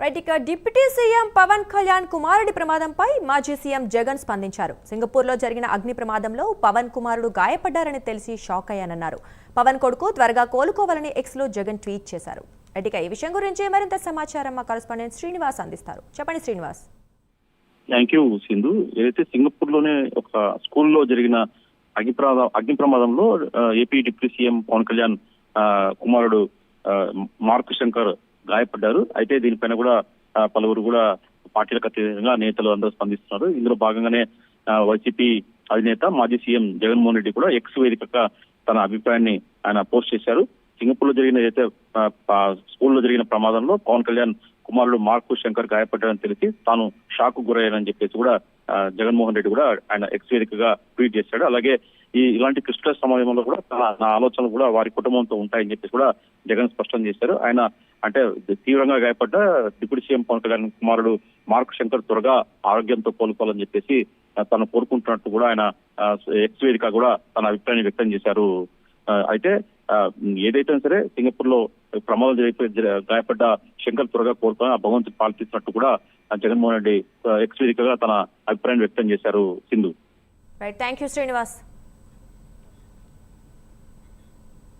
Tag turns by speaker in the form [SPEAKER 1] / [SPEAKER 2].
[SPEAKER 1] Right ఇక deputy CM Pawan Kalyan కుమారుడి ప్రమాదంపై మాజీ సీఎం జగన్ స్పందించారు. సింగపూర్లో జరిగిన అగ్ని ప్రమాదంలో పవన్ కుమారుడు గాయపడ్డారని తెలిసి షాక్ అయ్యానన్నారు. పవన్ కొడుకు త్వరగా కోలుకోవాలని ఎక్స్లో జగన్ ట్వీట్ చేశారు. రైట్ ఇక ఈ విషయం గురించి మరింత సమాచారం మా కరస్పాండెంట్ శ్రీనివాస్ అందిస్తారు. చెప్పండి శ్రీనివాస్.
[SPEAKER 2] Thank you Sindhu. ఏదైతే సింగపూర్లోనే ఒక స్కూల్లో జరిగిన అగ్ని ప్రమాదం అగ్ని ప్రమాదంలో AP deputy CM Pawan Kalyan కుమారుడు మార్క్ శంకర్ గాయపడ్డారు. అయితే దీనిపైన కూడా పలువురు కూడా పార్టీలకు అతీతంగా నేతలు అందరూ స్పందిస్తున్నారు. ఇందులో భాగంగానే వైసీపీ అధినేత మాజీ సీఎం జగన్మోహన్ రెడ్డి కూడా ఎక్స్ వేదికగా తన అభిప్రాయాన్ని ఆయన పోస్ట్ చేశారు. సింగపూర్లో జరిగిన అయితే స్కూల్లో జరిగిన ప్రమాదంలో పవన్ కళ్యాణ్ కుమారుడు మార్కు శంకర్ గాయపడ్డారని తెలిసి తాను షాక్ గురయ్యానని చెప్పేసి కూడా జగన్మోహన్ రెడ్డి కూడా ఆయన ఎక్స్ వేదికగా ట్వీట్ చేశాడు. అలాగే ఈ ఇలాంటి క్రిస్టల్ సమయంలో కూడా నా ఆలోచనలు కూడా వారి కుటుంబంతో ఉంటాయని చెప్పేసి కూడా జగన్ స్పష్టం చేశారు. ఆయన అంటే తీవ్రంగా గాయపడ్డ డిప్యూటీ సీఎం పవన్ కళ్యాణ్ కుమారుడు మార్క్ శంకర్ త్వరగా ఆరోగ్యంతో కోలుకోవాలని చెప్పేసి తను కోరుకుంటున్నట్టు కూడా ఆయన ఎక్స్ వేదిక కూడా తన అభిప్రాయాన్ని వ్యక్తం చేశారు. అయితే ఏదైతే సరే సింగపూర్లో ప్రమాదం జరిగిపోయి గాయపడ్డ శంకర్ త్వరగా కోరుకొని ఆ భగవంతు పాల్పిస్తున్నట్టు కూడా జగన్మోహన్ రెడ్డి ఎక్స్పీరిక్ ఎక్స్ వేదికగా తన అభిప్రాయం వ్యక్తం చేశారు Sindhu.
[SPEAKER 1] Right thank you Srinivas